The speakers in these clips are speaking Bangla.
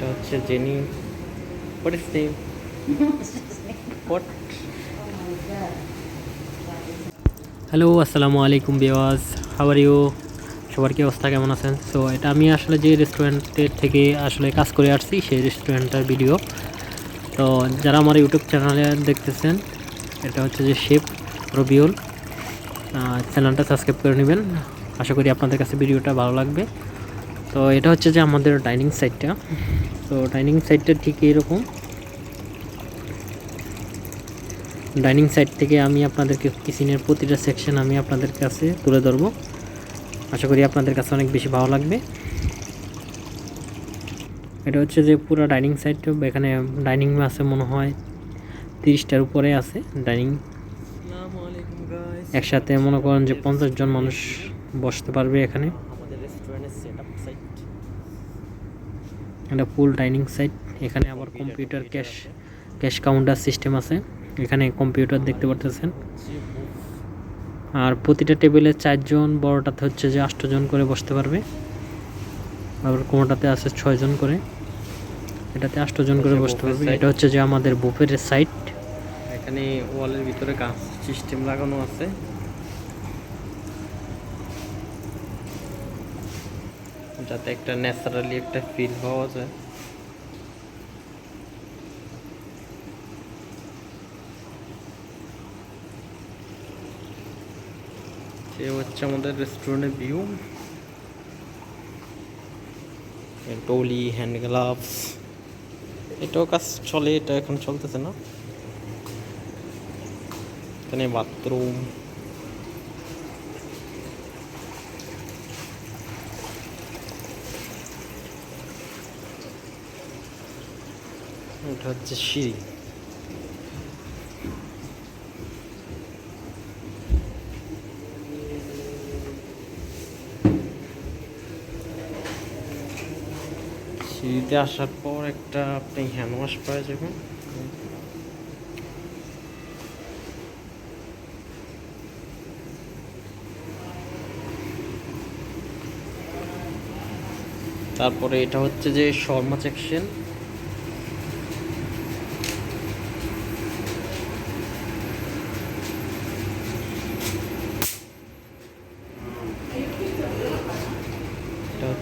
এটা হচ্ছে Jenny. What is name what hello আসসালামু আলাইকুম বিওয়াজ হাওয়ার ইউ সবার কি অবস্থা, কেমন আছেন? সো এটা আমি আসলে যে রেস্টুরেন্টের থেকে আসলে কাজ করে আসছি, সেই রেস্টুরেন্টের ভিডিও তো, যারা আমার ইউটিউব চ্যানেলে দেখতেছেন, এটা হচ্ছে যে শেফ রবিউল চ্যানেলটা সাবস্ক্রাইব করে নেবেন। আশা করি আপনাদের কাছে ভিডিওটা ভালো লাগবে। তো এটা হচ্ছে যে আমাদের ডাইনিং সাইডটা তো ডাইনিং সাইডটা ঠিক এরকম ডাইনিং সাইড থেকে আমি আপনাদেরকে কিচেনের প্রতিটা সেকশন আমি আপনাদের কাছে তুলে ধরবো। আশা করি আপনাদের কাছে অনেক বেশি ভালো লাগবে। এটা হচ্ছে যে পুরো ডাইনিং সাইড এখানে ডাইনিং আছে মনে হয় তিরিশটার উপরে আছে ডাইনিং একসাথে মনে করেন যে পঞ্চাশ জন মানুষ বসতে পারবে এখানে। আমাদের রেস্টুরেন্টের সেটআপ সাইট এটা ফুল ডাইনিং সাইট এখানে আবার computer cash cash counter system আছে। এখানে কম্পিউটার দেখতে পারতেছেন। আর প্রতিটা টেবিলে চারজন বড়টাতে হচ্ছে যে আটজন করে বসতে পারবে। আবার কোনোটাতে আছে ছয়জন করে। এটাতে আটজন করে বসতে পারবে। এটা হচ্ছে যে আমাদের বুফের সাইট এখানে ওয়ালের ভিতরে কাঁচ সিস্টেম লাগানো আছে। যাতে একটা ন্যাচারালি একটা ফিল পাওয়া যায়। সে হচ্ছে আমাদের রেস্টুরেন্টের ভিউ টলি হ্যান্ড গ্লাভস এটাও কাজ চলে, এটা এখন চলতেছে না। এখানে বাথরুম এটা হচ্ছে সিঁড়ি। সিঁড়িতে আসার পর একটা আপনি হ্যান্ড ওয়াশ পাওয়া যাবেন তারপরে এটা হচ্ছে যে শর্মা সেকশন।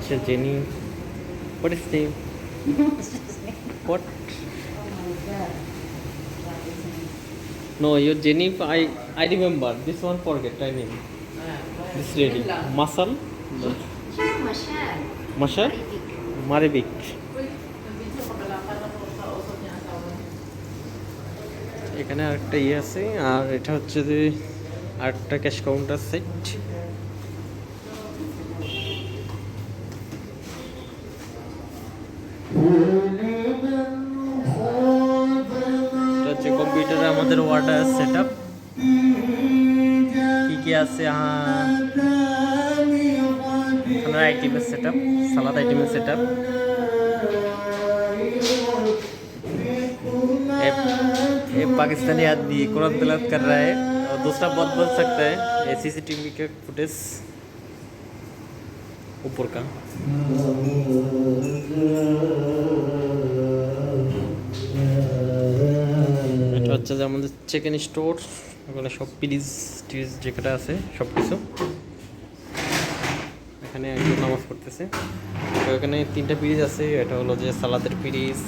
হচ্ছে Jenny what is name what No, your Jenny, I I remember. This one forget. I mean, this lady, Masal, Masyal. Masal, Maribik. এখানে আরেকটা ইয়ে আছে আর এটা হচ্ছে যে আরেকটা ক্যাশ কাউন্টার সেট আমাদের ওয়াটার সেট আপ কি কি আছে খানার আইটেমের সেট আপ সালাদ আইটেমের সেট আপ ये पाकिस्तानी आदमी कुरान तलात कर रहा है और दूसरा बहुत बोल सकता है ये सीसीटीवी का फुटेज ऊपर का হচ্ছে যে আমাদের চিকেন স্টোর ওখানে সব পিরিজ টিরিজ যেটা আছে সব কিছু এখানে একজন নামাজ পড়তেছে। তো এখানে তিনটা পিরিজ আছে, এটা হলো যে সালাদের পিরিজ।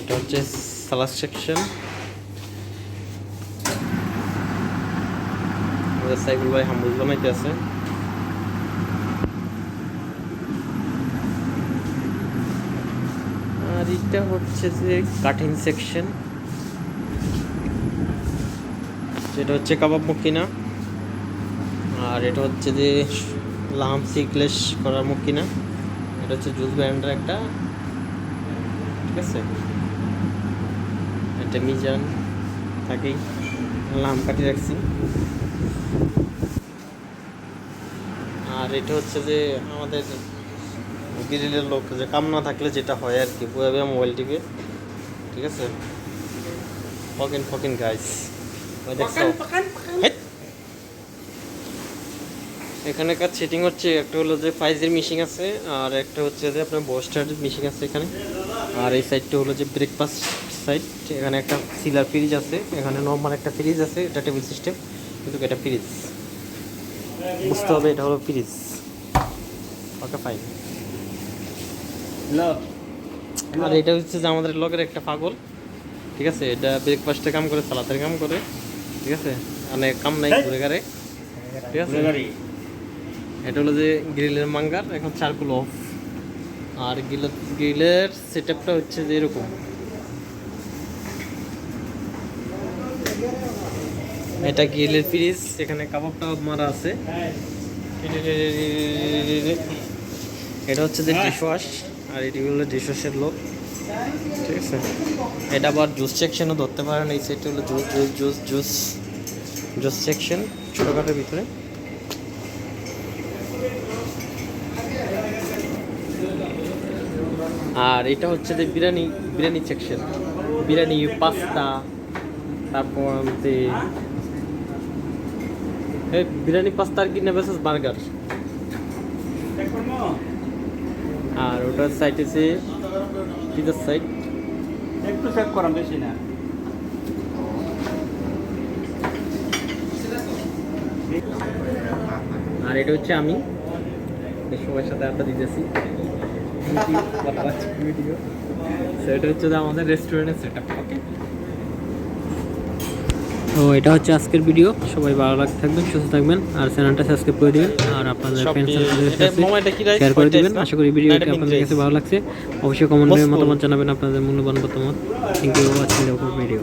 এটা হচ্ছে সালাদ সেকশন সাইকুল ভাই হামবুজ বানাইতে আছে। এটা হচ্ছে যে কাটিং সেকশন যেটা হচ্ছে কাবাব মুখিনা আর এটা হচ্ছে যে লাম সিকলেস করার মুখিনা এটা হচ্ছে জুস ব্র্যান্ডের একটা। ঠিক আছে? এটা মিজান থাকেই। লাম কাটি রাখছি। আর এটা হচ্ছে যে আমাদের গ্রিলের লোক যে কাম না থাকলে যেটা হয় আর কি বয়ে মোবাইল টিপে। ঠিক আছে? ফকিন ফকিন গাইস। এখানকার সেটিং হচ্ছে একটা হলো যে ফাইজের মিশিং আছে আর একটা হচ্ছে যে আপনার বোস্টার মিশিং আছে এখানে। আর এই সাইডটা হলো যে ব্রেকফাস্ট সাইড এখানে একটা সিলার ফ্রিজ আছে এখানে নর্মাল একটা ফ্রিজ আছে এটা টেবিল সিস্টেম কিন্তু এটা ফ্রিজ বুঝতে হবে এটা হলো ফ্রিজ ওকে ফাইন আর এটা হচ্ছে যে আমাদের লগের একটা পাগল ঠিক আছে? এটা ব্রেকফাস্টে কাম করে সালাতের কাম করে ঠিক আছে? মানে কাম নাই ঘুরে গাড়ে ঠিক আছে? এটা হলো যে গ্রিলের মাঙ্গার এখন চারকুল অফ আর গ্রিলের গ্রিলের সেট আপটা হচ্ছে যে এরকম। এটা গ্রিলের ফ্রিজ এখানে কাবাবটা মারা আছে। এটা হচ্ছে যে ডিশ ওয়াশ আর এটি হলো ডিশ লোক। ঠিক আছে? এটা আবার জুস সেকশনও ধরতে পারেন, এই সাইডটা হলো juice juice juice juice juice section ছোটোখাটোর ভিতরে। আর এটা হচ্ছে যে বিরিয়ানি বিরিয়ানি সেকশন বিরিয়ানি, পাস্তা, তারপর যে বিরিয়ানি, পাস্তা আর কি নেবে বার্গার আর ওটার সাইড আছে পিজার সাইড একটু চেক করাম বেশি না। আর এটা হচ্ছে আমি। সবার সাথে আড্ডা দিতেছি। ভিডিও সেটা হচ্ছে আমাদের রেস্টুরেন্টের সেট আপ ওকে তো এটা হচ্ছে আজকের ভিডিও সবাই ভালো লাগতে থাকবেন সুস্থ থাকবেন আর চ্যানেলটা সাবস্ক্রাইব করে দিবেন আর আপনাদের ফ্রেন্ডস শেয়ার করে দিবেন। আশা করি ভিডিওটি আপনাদের কাছে ভালো লাগছে। অবশ্যই কমেন্টে. মতামত জানাবেন আপনাদের মূল্যবান মতামত। Thank you watching the video